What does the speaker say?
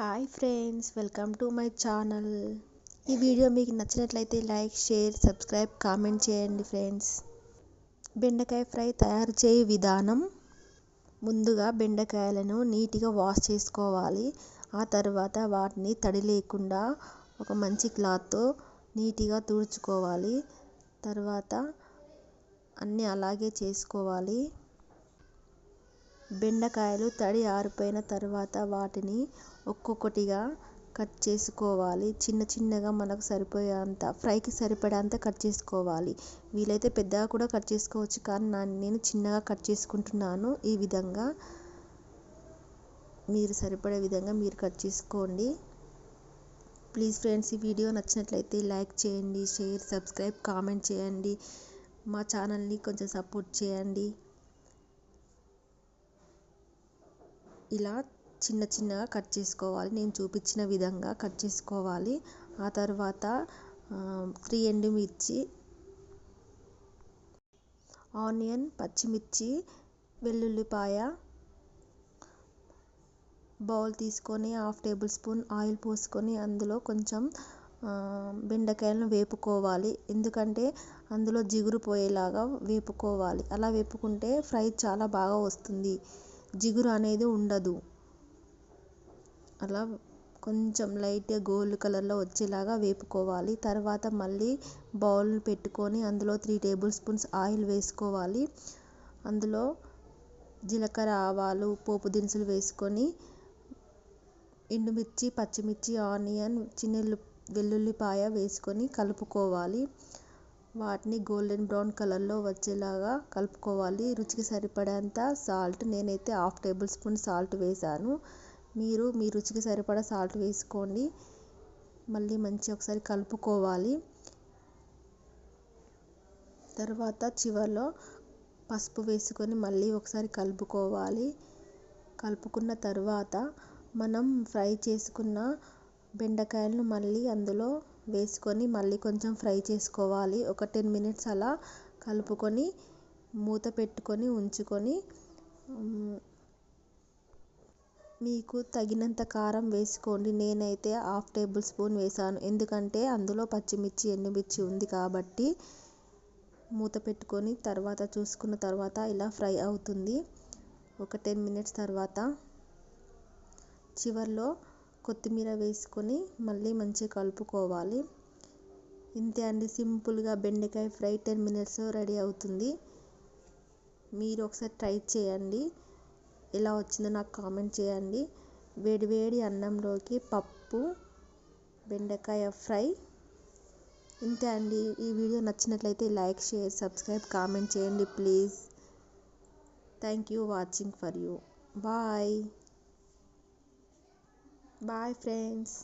Hi friends welcome to my channel ఈ video మీకు నచ్చినట్లయితే లైక్ షేర్ సబ్స్క్రైబ్ కామెంట్ చేయండి ఫ్రెండ్స్ బెండకాయ ఫ్రై తయారు చేయ విధానం. ముందుగా బెండకాయలను నీట్గా వాష్ చేసుకోవాలి. ఆ తర్వాత వాటిని తడి లేకుండా ఒక మంచి క్లాత్తో నీట్గా తుడుచుకోవాలి. తర్వాత అన్నీ అలాగే చేసుకోవాలి. బెండకాయలు తడి ఆరిపోయిన తర్వాత వాటిని ఒక్కొక్కటిగా కట్ చేసుకోవాలి. చిన్న చిన్నగా మనకు సరిపోయేంత ఫ్రైకి సరిపడేంత కట్ చేసుకోవాలి. వీలైతే పెద్దగా కూడా కట్ చేసుకోవచ్చు. కానీ నా నేను చిన్నగా కట్ చేసుకుంటున్నాను. ఈ విధంగా మీరు సరిపడే విధంగా మీరు కట్ చేసుకోండి. ప్లీజ్ ఫ్రెండ్స్ ఈ వీడియో నచ్చినట్లయితే లైక్ చేయండి షేర్ సబ్స్క్రైబ్ కామెంట్ చేయండి. మా ఛానల్ని కొంచెం సపోర్ట్ చేయండి. ఇలా చిన్న చిన్నగా కట్ చేసుకోవాలి. నేను చూపించిన విధంగా కట్ చేసుకోవాలి. ఆ తర్వాత త్రీ ఎండుమిర్చి ఆనియన్ పచ్చిమిర్చి వెల్లుల్లిపాయ బౌల్ తీసుకొని హాఫ్ టేబుల్ స్పూన్ ఆయిల్ పోసుకొని అందులో కొంచెం బెండకాయలను వేపుకోవాలి. ఎందుకంటే అందులో జిగురు పోయేలాగా వేపుకోవాలి. అలా వేపుకుంటే ఫ్రై చాలా బాగా వస్తుంది. జిగురు అనేది ఉండదు. అలా కొంచెం లైట్గా గోల్డ్ కలర్లో వచ్చేలాగా వేపుకోవాలి. తర్వాత మళ్ళీ బౌల్ పెట్టుకొని అందులో త్రీ టేబుల్ స్పూన్స్ ఆయిల్ వేసుకోవాలి. అందులో జీలకర్ర ఆవాలు పోపు దినుసులు వేసుకొని ఎండుమిర్చి పచ్చిమిర్చి ఆనియన్ చిన్న వెల్లుల్లిపాయ వేసుకొని కలుపుకోవాలి. వాటిని గోల్డెన్ బ్రౌన్ కలర్లో వచ్చేలాగా కలుపుకోవాలి. రుచికి సరిపడేంత సాల్ట్ నేనైతే హాఫ్ టేబుల్ స్పూన్ సాల్ట్ వేసాను. మీరు మీ రుచికి సరిపడా సాల్ట్ వేసుకోండి. మళ్ళీ మంచిగా ఒకసారి కలుపుకోవాలి. తర్వాత చివరిలో పసుపు వేసుకొని మళ్ళీ ఒకసారి కలుపుకోవాలి. కలుపుకున్న తర్వాత మనం ఫ్రై చేసుకున్న బెండకాయలను మళ్ళీ అందులో వేసుకొని మళ్ళీ కొంచెం ఫ్రై చేసుకోవాలి. ఒక టెన్ మినిట్స్ అలా కలుపుకొని మూత పెట్టుకొని ఉంచుకొని మీకు తగినంత కారం వేసుకోండి. నేనైతే హాఫ్ టేబుల్ స్పూన్ వేసాను. ఎందుకంటే అందులో పచ్చిమిర్చి ఎండుమిర్చి ఉంది కాబట్టి మూత పెట్టుకొని తర్వాత చూసుకున్న తర్వాత ఇలా ఫ్రై అవుతుంది. ఒక టెన్ మినిట్స్ తర్వాత చివరిలో కొత్తిమీర వేసుకొని మళ్ళీ మంచిగా కలుపుకోవాలి. ఇంతే అండి సింపుల్గా బెండకాయ ఫ్రై టెన్ మినిట్స్ రెడీ అవుతుంది. మీరు ఒకసారి ట్రై చేయండి. ఎలా వచ్చిందో నాకు కామెంట్ చేయండి. వేడివేడి అన్నంలోకి పప్పు బెండకాయ ఫ్రై. ఇంతే అండి ఈ వీడియో నచ్చినట్లయితే లైక్ షేర్ సబ్స్క్రైబ్ కామెంట్ చేయండి please. Thank you watching for you. Bye. Bye friends